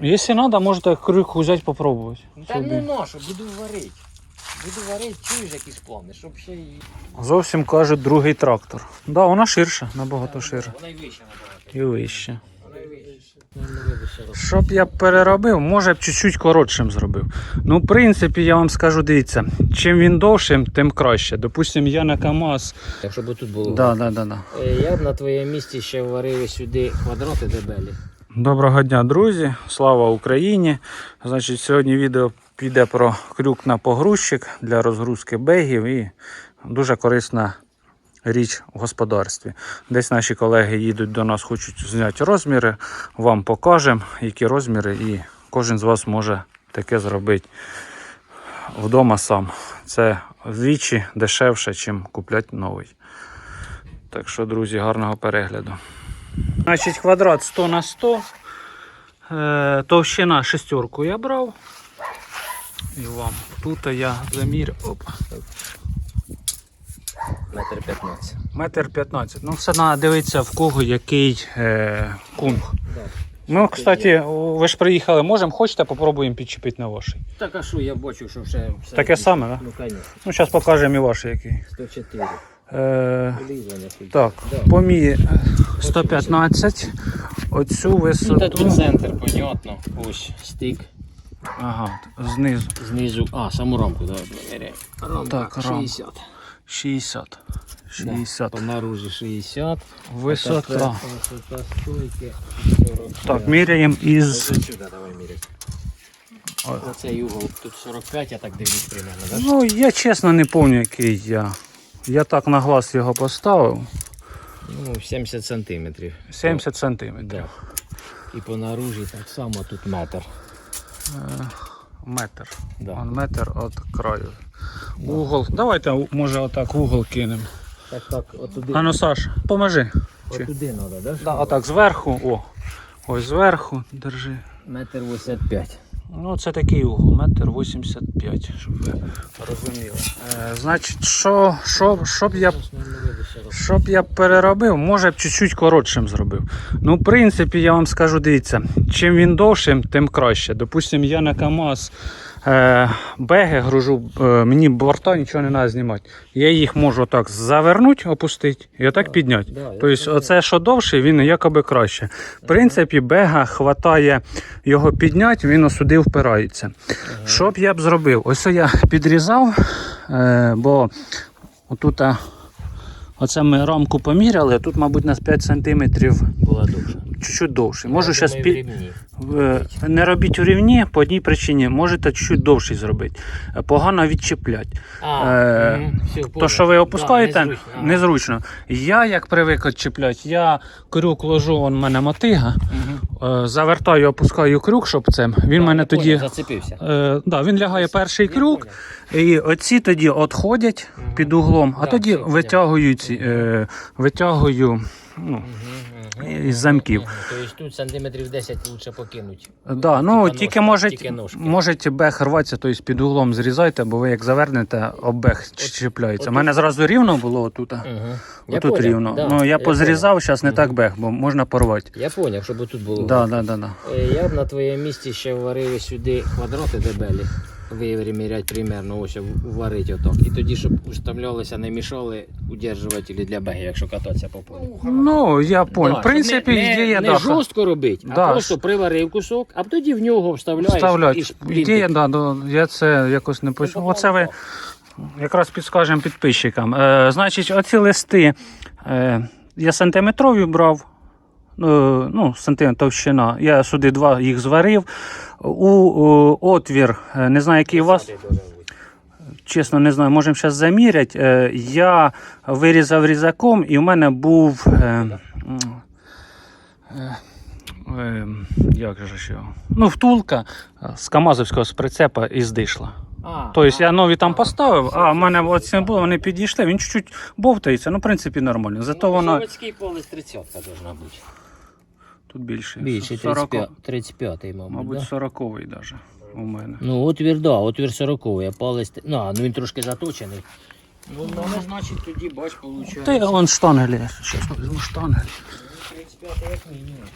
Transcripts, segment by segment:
Якщо треба, можете крюк взяти попробувати. Та Собі. не нащо, буду варити. Буду варити, чуєш якісь плани, щоб ще й. Зовсім кажуть другий трактор. Да, вона ширша, набагато ширша. Вона й вища набагато. І вище. Вища. Ну. Щоб я переробив, може б чуть-чуть коротшим зробив. Ну, в принципі, я вам скажу, дивіться, чим він довшим, тим краще. Допустим, я на КАМАЗ. Якщо б тут було. Да, да, да, да. Е, Я б на твоєму місці ще варив сюди квадрати дебелі. Доброго дня, друзі! Слава Україні! Значить, сьогодні відео піде про крюк на погрузчик для розгрузки бегів і дуже корисна річ в господарстві. Десь наші колеги їдуть до нас, хочуть зняти розміри, вам покажемо, які розміри, і кожен з вас може таке зробити вдома сам. Це вдвічі дешевше, ніж купляти новий. Так що, друзі, гарного перегляду. Значить, квадрат 100 на 100. Е, товщина шестерку я брав. І вам. Тут я замір. Оп. Метр 15. Метр 15. Ну, все треба дивитися, в кого який е, кунг. Ми, кстати, ви ж приїхали, можемо, хочете, попробуємо підчепити на вашій. Так а що, я бачу, що вже все. Таке саме, так? Да? Ну, звісно. Ну, зараз покажемо і ваш який. 104. Е, так, Да. по мі е, 115. Оцю висоту. тут центр, понятно. Ось стик. Ага, знизу. Знизу. А, саму рамку, давай поміряємо. Рамка Так, рамка. 60. 60. 60. По наружі 60. Висота. Висота стойки 45. Так, міряємо із. Ось сюди давай міряти. Оцей угол тут 45, я так дивлюсь примерно, так? Ну, я чесно не пам'ятаю, який я. Я так на глаз його поставив. Ну, 70 сантиметрів. 70 сантиметрів. Да. І по наружі так само тут метр. Е, Метр. Да. Он метр від краю. Угол. Давайте, може, отак угол кинемо. Так, так, отуди. А ну, Саш, поможи. Отуди треба, да? Да, отак зверху. О. Ось зверху. Держи. Метр 85. Ну, це такий угол, метр 85, щоб ви розуміли. Е, значить, що, що, щоб я Щоб я переробив, може б чуть-чуть коротшим зробив. Ну, в принципі, я вам скажу, дивіться, чим він довшим, тим краще. Допустимо, я на КАМАЗ беги гружу, е, мені борта нічого не треба знімати. Я їх можу так завернути, опустити і отак підняти. да, тобто, оце, що довше, він якоби краще. В принципі, бега хватає його підняти, він сюди впирається. Що б я б зробив? Ось я підрізав, е, бо отут. Оце ми рамку поміряли, тут, мабуть, на 5 см Була довша. Чуть-чуть довше. Можу зараз пі... е, не робіть у рівні по одній причині, можете чуть-чуть довший зробити. Е, Погано відчіплять. А, Е, все, То, що ви опускаєте, Да, незручно. Незручно. Я як привик відчіпляти, я крюк ложу, он в мене мотига, е, завертаю, опускаю крюк, щоб це. Він Да, мене тоді. зацепився. Е, да, він лягає перший Я крюк, понял. і оці тоді відходять Мгм. під углом, а Да, тоді все, витягую ці, е, витягую ну, мгм, із замків. Тобто тут сантиметрів 10 лучше покинуть. Да, ну Тільки тільки може, можете бег рватися, тобто під углом зрізайте, бо ви як завернете, об бег чіпляється. У мене зразу рівно було отут. Угу. Отут рівно. ну я позрізав, зараз не так бег, бо можна порвати. Я поняв, щоб тут було. Да, да, да, да. Е, Я б на твоєму місці ще варив сюди квадрати дебелі. Виміряти примерно, ось варить отак. І тоді, щоб уставлялися, не мішали удержувателі для беги, якщо кататися по полю. Ну, я понял. Да, В принципі, не, ідея не, да, не жорстко робити, Да. а просто приварив кусок, а тоді в нього вставляєш і Ідея, да, да, я це якось не почув. Оце ви якраз підскажемо підписчикам. Е, значить, оці листи е, я сантиметрові брав. е, Ну, сантиметр товщина. Я сюди два їх зварив. У, отвір, е, не знаю, який у вас. Чесно, не знаю, можемо зараз заміряти. Е, Я вирізав різаком і в мене був. Е, як же ж? Ну, втулка з Камазовського з прицепа і здишла. Тобто я нові там поставив, а в мене оці не було, вони підійшли, він чуть-чуть бовтається, ну, в принципі, нормально. Зато ну, воно Заводський полис 30 должна бути. Тут більше. Більше 40, 35, 35 мабуть. мабуть, да? 40-й навіть у мене. Ну, отвір, да, отвір 40 а палець. Ну, а, ну він трошки заточений. Ну, в мене, значить, тоді, бач, виходить. Та я вон штангелі, зараз візьму штангель. 35 як мінімум.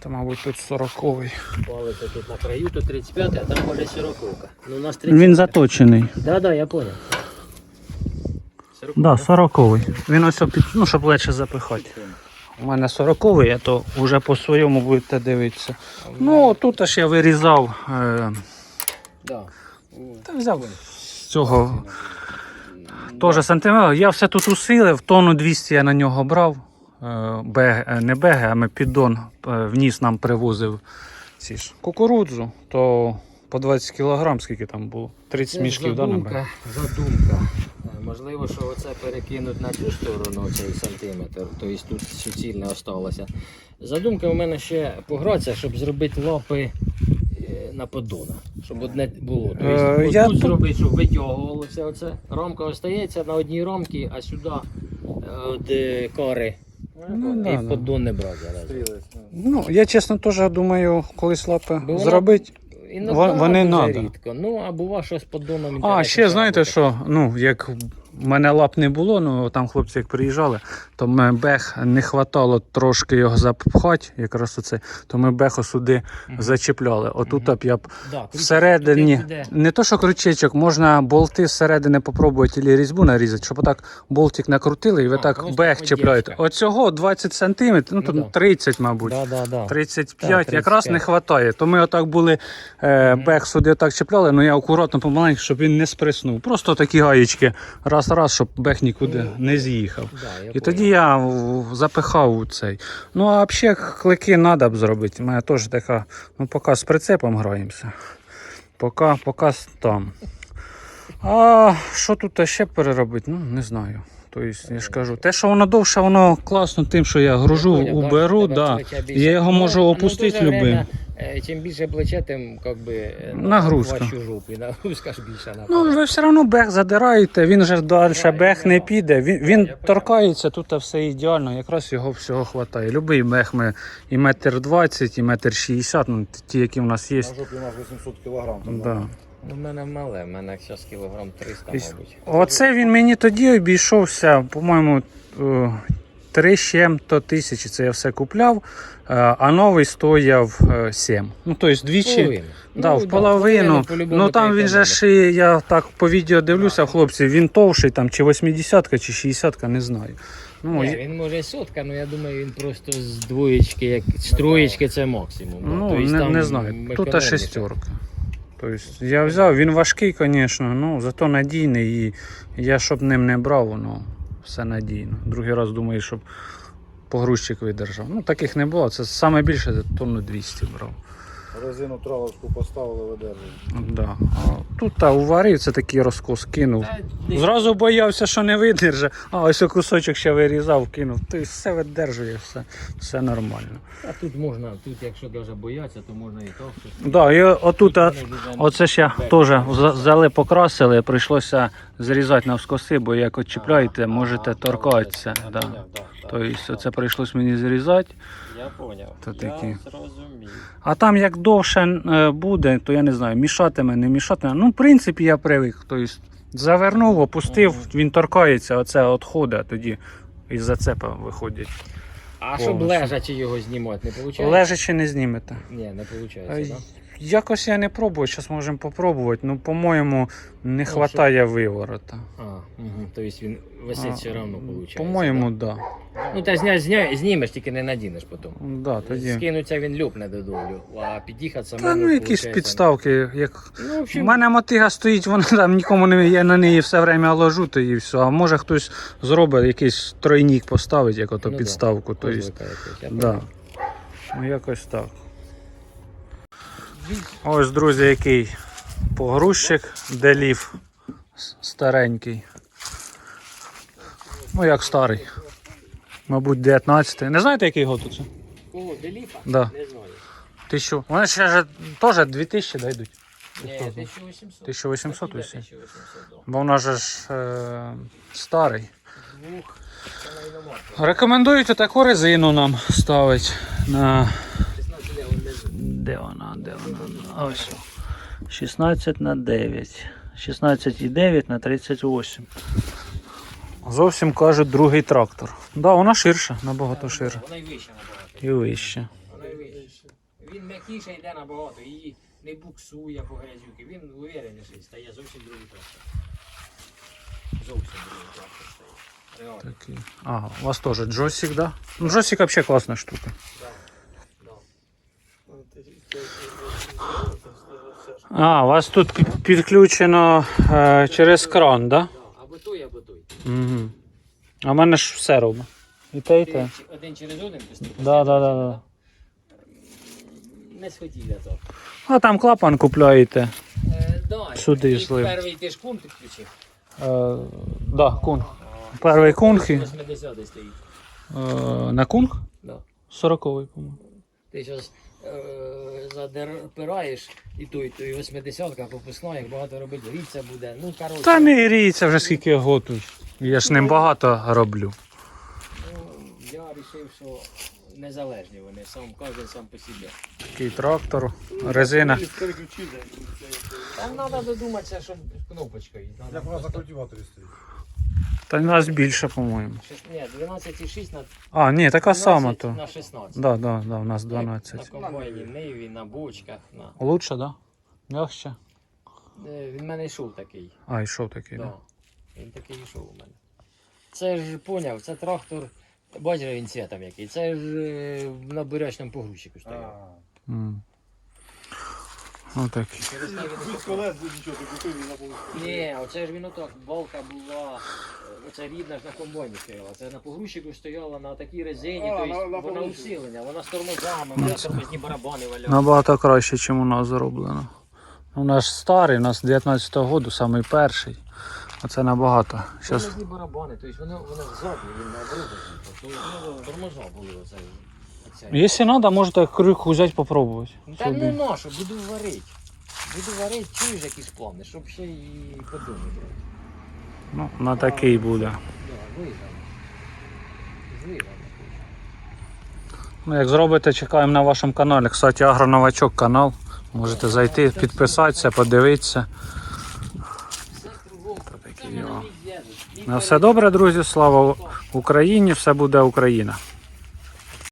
Та, мабуть, тут 40-й. Палиться тут на краю, то 35, а там може 40. Ну, у нас 30. Він заточений. Да, да, я понял. 40. Да, 40-й. Він ось під, ну, щоб легше запихати. У мене 40-й, а то вже по своєму будете дивитися. Ну, тут аж я вирізав. Е, Да. та взяв з цього теж сантиметр. Я все тут усилив, тонну 200 я на нього брав. Е, бег, е, не беги, а ми піддон е, вніс нам привозив ці ж кукурудзу, то по 20 кг, скільки там було? 30 Це мішків, да, задумка, задумка. Е, Можливо, що оце перекинуть на цю сторону цей сантиметр, тобто тут суцільне осталося. Задумка у мене ще погратися, щоб зробити лапи е, на поддона, щоб одне було. Тобто, Е, я тут зробити, щоб витягувалося оце. Рамка остається на одній рамці, а сюди е, де кари. Ну, і да, поддон не брати. я. Ну, я чесно теж думаю, колись лапи Бо зробити. Іногда Вон- вони надо. рідко. Ну, а бува, що з поддоном. А, ще знаєте що? Ну, як в мене лап не було, ну там хлопці як приїжджали, то ми бех не хватало трошки його запхати, якраз оце, то ми бехо сюди зачіпляли. Отут б я б Да, всередині, не то що крючечок, можна болти зсередини попробувати або різьбу нарізати, щоб отак болтик накрутили і ви А, так бех чіпляєте. Оцього 20 сантиметрів, ну Ну, тут да. 30, мабуть. Да, да, да. 35, Так, якраз не вистачає. То ми отак були, е, бех сюди отак чіпляли, але я акуратно помаленьку, щоб він не сприснув. Просто такі гаєчки, раз-раз, щоб бех нікуди не з'їхав. Да, І тоді я запихав у цей. Ну а взагалі клики треба б зробити. У мене теж така, ну поки з прицепом граємося. Поки, поки там. А що тут ще переробити? Ну, не знаю. Тобто, я ж кажу, те, що воно довше, воно класно тим, що я гружу, понял, уберу, да. Я його Ну, можу ну, опустити любим. е, Чим більше плече, тим как би, е, Нагрузка. вашу жопу, нагрузка ж більше на Ну, ви все одно бех задираєте, він же далі Да, бех не піде. Він, Да, він я торкається, тут все ідеально, якраз його всього вистачає. Любий бех ми і метр двадцять, і метр шістдесят, ну ті, які в нас є. На жопі у нас 800 кг. Да. Ну, в мене мале, в мене зараз кілограм 300, Тобто, мабуть. Оце він мені тоді обійшовся, по-моєму, е, три з чим-то тисячі. Це я все купляв, е, а новий стояв е, сім. Ну, тобто двічі. Половину. Да, Ну, в половину. Ну там він же ж, я так по відео дивлюся, хлопці, він товший, там чи 80-ка, чи 60-ка, не знаю. Ну, Ні, він може сотка, але я думаю, він просто з двоєчки, як з троєчки це максимум. ну Тобто не, там не знаю. Тут та шестерка. Тобто я взяв, він важкий, звісно, ну зато надійний. І я щоб ним не брав, воно все надійно. Другий раз думаю, щоб погрузчик видержав. Ну таких не було. Це саме більше тонну 200 брав. Резину травочку поставили, видержують. Да. А тут та уварив, це такий розкос кинув. Зразу боявся, що не видержа. А ось кусочок ще вирізав, кинув. Ти все видержує, все, все нормально. А тут можна, тут якщо навіть бояться, то можна і то. щось. Да, і отут, а, оце ще теж взяли, покрасили, прийшлося зрізати навскоси, бо як от чіпляєте, можете торкатися. Да. поняв, да, да, Тобто да. оце прийшлося мені зрізати. Я поняв. То я такі. зрозумів. А там як довше е, буде, то я не знаю, мішатиме, не мішатиме. Ну, в принципі, я привик. Тобто завернув, опустив, Мгм. він торкається, оце відходить, а тоді із зацепа виходять. А щоб Повністю. лежачи його знімати, не виходить? Лежачи не знімете. Ні, не виходить, так? Якось я не пробую, зараз можемо попробувати. Ну, по-моєму, не вистачає виворота. А, угу. тобто він висить все одно виходить. По-моєму, так. Да? Ну та зня, зня, знімеш, тільки не надінеш потім. Да, тоді. Скинуться він люпне додолю, а під'їхати самому. Та ну якісь виходить, підставки. Як... Ну, в У мене мотига стоїть, вона там нікому не я на неї все время ложу, то і все. А може хтось зробить якийсь тройник поставить, як ото Ну да, підставку. То козлика якось, я да. Ну якось так. Ось, друзі, який погрузчик, делів старенький. Ну як старий. Мабуть, 19-й. Не знаєте, який год це? Кого, Деліфа? Да. Не знаю. Тисячу. Вони ще ж теж 2000 дійдуть. Ні, 1800. 1800 Такі, усі. 1800, да. Бо вона же ж е, старий. Двух. Рекомендують таку резину нам ставити на. Де вона? Де вона? Ось. 16 на 9. 16,9 на 38. Зовсім кажуть другий трактор. Да, вона ширша, набагато ширша. Вона й вища набагато. І вища. найвище. Він м'якіше йде набагато і не буксує по грязюки. Він увереніший стає зовсім другий трактор. Зовсім другий трактор стає. Реально. Такий. А, у вас теж джойстик, да? Ну, джойстик вообще класна штука. Да. А, у вас тут підключено е, через кран, да? Да. Або той, або той. Угу. А в мене ж все робить. І те, і те. один через один постійно. Да, да, да, да. Не схотів я то. А там клапан купляєте. Е, да, Сюди і йшли. Перший ти ж кун підключив. Е, да, кунг. Перший кунг і 80 стоїть. е, на кунг? Да. 40-й, по-моєму. Ти зараз е, задираєш і той, і той 80-ка попускна, як багато робити, гріться буде. Ну, коротше, Та не гріється вже скільки готують. Я ж ним багато роблю. ну, я вирішив, що незалежні вони, сам кожен сам по собі. Такий трактор, резина. Там треба додуматися, щоб кнопочкою. Як Надо у просто- культиваторі стоїть. Та в нас більше, по-моєму. Ні, 12,6 на А, ні, така 12 сама то. на 16. Да, да, да, у нас На 12. комбайні, ниві, на бочках. На... Лучше, да? Мягче? Е, Він в мене йшов такий. А, йшов такий, Да. да? Він такий йшов у мене. Це ж поняв, це трактор. Бачиш, він цвітом який. Це ж е, на бурячному погрузчику стояв. М. Через Без колес, нічого, ти купив і забув. Ні, оце ж він отак, балка була, оце рідна ж на комбайні стояла. Це на погрузчику стояла на такій резині, А, тобто на- на вона погрузчику. усилення, вона з тормозами, вона тормозні барабани валяла. Набагато краще, ніж у нас зроблено. У нас старий, у нас 19-го року, самий перший. Оце набагато. Щас... Тормозні барабани, тобто воно, воно ззаду, він на обробці. Тормоза були оце. Оце. Якщо треба, можете крюк взяти попробувати. Ну, Та не Собі. нащо, буду варити. Буду варити, чуєш якісь плани, щоб ще і подумати. Ну, на такий буде. Да, виграв. Виграв. Ну, як зробите, чекаємо на вашому каналі. Кстати, Агроновачок канал. Можете зайти, підписатися, подивитися. Такі діла. На все добре, друзі. Слава Україні! Все буде Україна.